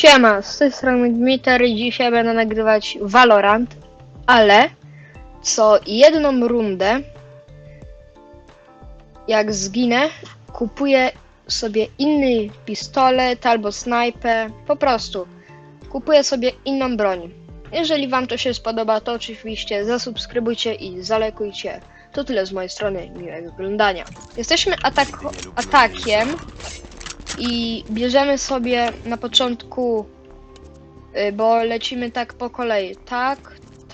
Siema, z tej strony Dmiter i dzisiaj będę nagrywać Valorant, ale co jedną rundę, jak zginę, kupuję sobie inny pistolet albo snajpę, po prostu kupuję sobie inną broń. Jeżeli wam to się spodoba, to oczywiście zasubskrybujcie i zalekujcie. To tyle z mojej strony, miłego oglądania. Jesteśmy atak- atakiem i bierzemy sobie na początku, y, bo lecimy tak po kolei. Tak,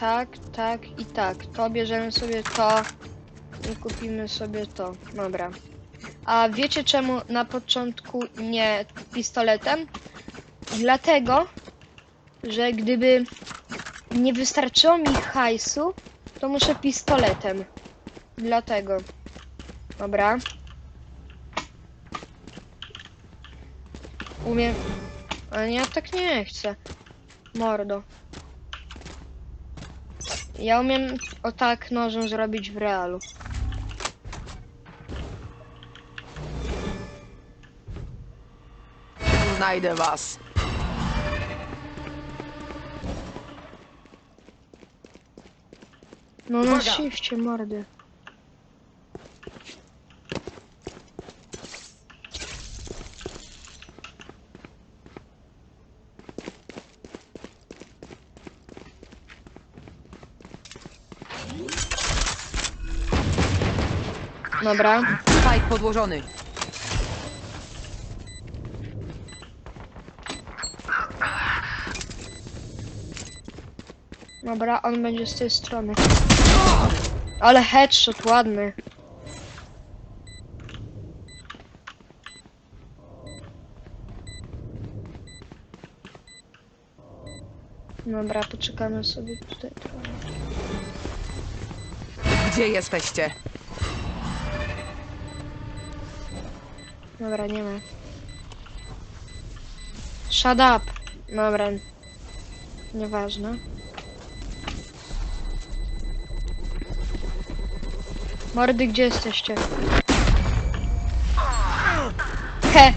tak, tak i tak. To bierzemy sobie to i kupimy sobie to. Dobra. A wiecie czemu na początku nie pistoletem? Dlatego, że gdyby nie wystarczyło mi hajsu, to muszę pistoletem. Dlatego. Dobra. Umiem. Ale ja tak nie chcę. Mordo. Ja umiem o tak nożem zrobić w realu. Znajdę was. No na Uwaga! shifcie mordy. Dobra. Spike podłożony. Dobra, on będzie z tej strony. Ale headshot ładny. Dobra, poczekamy sobie tutaj trochę. Gdzie jesteście? Dobra, nie ma. Shut up. Dobra. Nieważne. Mordy, gdzie jesteście? He!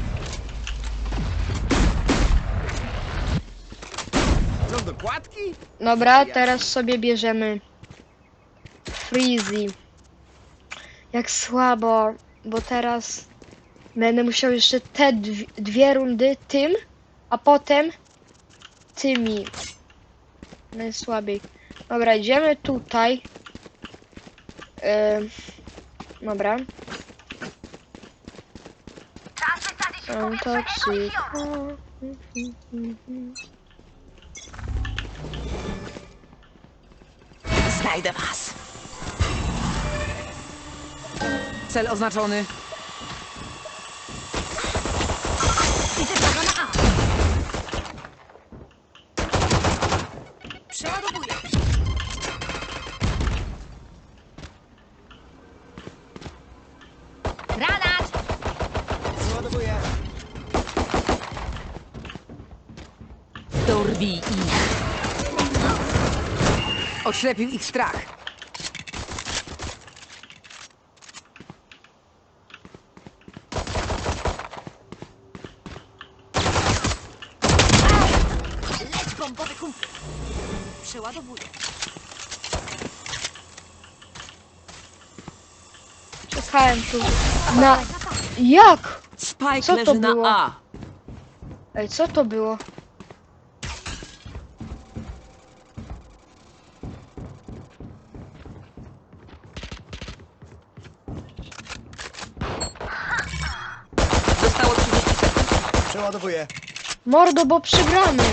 Są dokładki? Dobra, teraz sobie bierzemy Freezy. Jak słabo, bo teraz będę musiał jeszcze te dwie, dwie rundy tym, a potem tymi. Najsłabiej. Dobra, idziemy tutaj. Ym, dobra. Znajdę was. Cel oznaczony. Przeładowuję. Granat! Załadowuję. Dorwij ich. Oślepił ich strach. Przeładowuję. Czekałem tu. Na. Jak? Spike Co to leży na było? A. Ej, co to było? Zostało 30 sekund. Przeładowuję. Mordo, bo przegramy.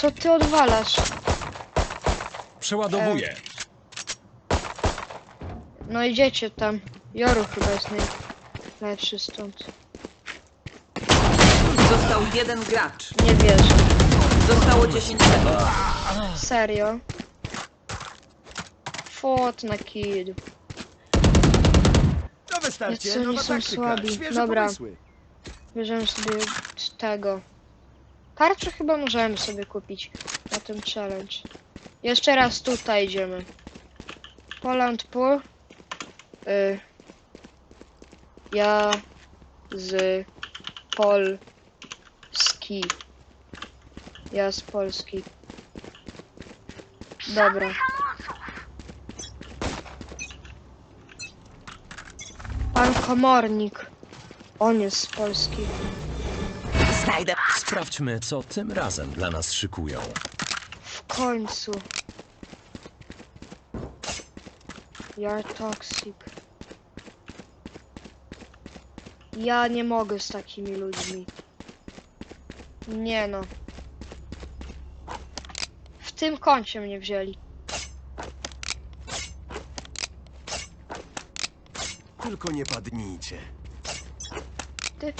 Co ty odwalasz? Przeładowuję. No idziecie tam. Joru chyba jest najlepszy stąd. Został jeden gracz. Nie wierzę. Zostało 10 sekund. Serio. Fot na kid. Nowe starcie, Jacy oni są taktyka, słabi. świeże Dobra. pomysły. Bierzemy sobie z tego. Tarczę chyba możemy sobie kupić na ten challenge. Jeszcze raz tutaj idziemy. Poland Pool. Y, ja z. Polski. Ja z Polski. Dobra. Pan komornik. On jest z Polski. Sprawdźmy, co tym razem dla nas szykują. W końcu. You're toxic. Ja nie mogę z takimi ludźmi. Nie no. W tym kącie mnie wzięli. Tylko nie padnijcie. Ty.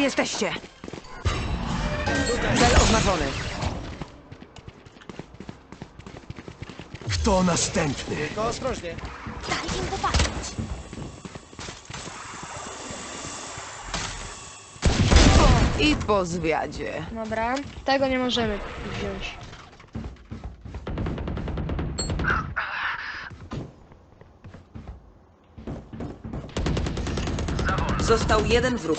Jesteście? Cel oznaczony. Kto następny? Tylko ostrożnie. Daj im popatrzeć. I po zwiadzie. Dobra. Tego nie możemy wziąć. Został jeden wróg.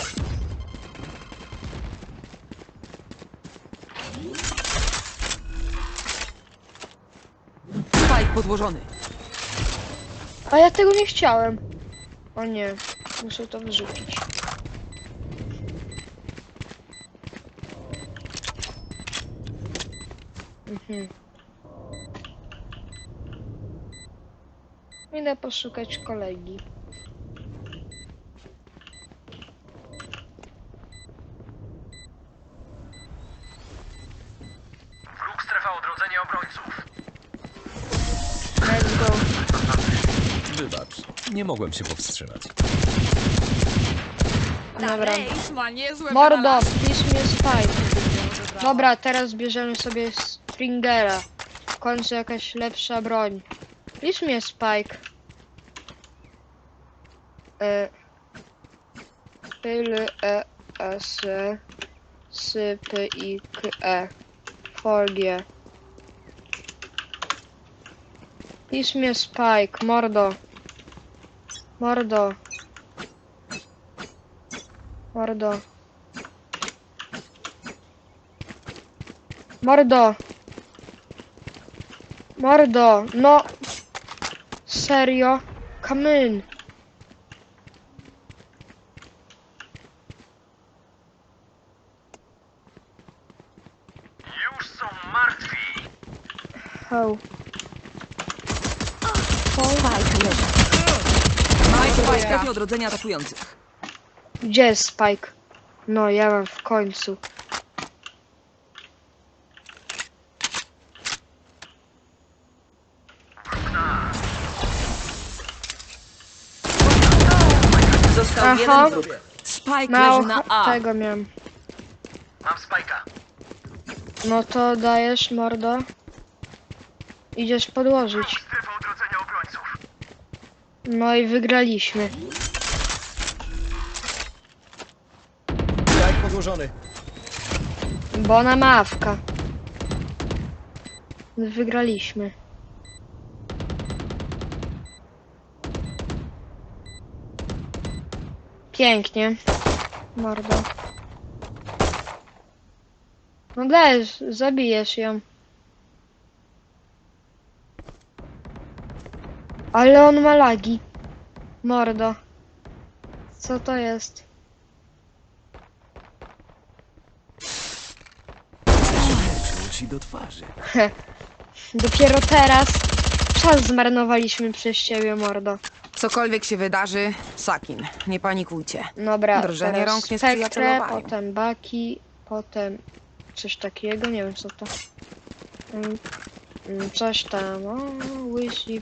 Podłożony. A ja tego nie chciałem. O nie. Muszę to wyrzucić. Mhm. Idę poszukać kolegi. Wróg strefa odrodzenia obrońców. Wybacz, nie mogłem się powstrzymać. Dobra. Rejs ma niezłe Mordo, wynalazki. pisz mnie spike. Dobra, teraz bierzemy sobie Stringera. W końcu jakaś lepsza broń. Pisz mnie spike. E. Pyl e s s p i k e. Folgie. Pisz mnie spike, mordo. Mordo. Mordo. Mordo. Mordo, no. Serio? Come in. Już są martwi! How? Spike leży. Mike w strefie odrodzenia atakujących. Gdzie jest Spike? No, ja mam w końcu. Został Aha. jeden wróg. Spike Mało leży na A. tego miałem. Mam spajka. No to dajesz, mordo. Idziesz podłożyć. Strefa odrodzenia obrońców. No i wygraliśmy. Jak podłożony. Bona mawka. Wygraliśmy. Pięknie. Mordo. No dajesz, zabijesz ją. Ale on ma lagi. Mordo. Co to jest? Ci do twarzy. Dopiero teraz czas zmarnowaliśmy przez ciebie, mordo. Cokolwiek się wydarzy, Sakin, nie panikujcie. Dobra, Drżenie teraz rąk nie sprzyja celowaniu. potem Baki, potem coś takiego, nie wiem co to. Mm, mm, Coś tam, o, łysi,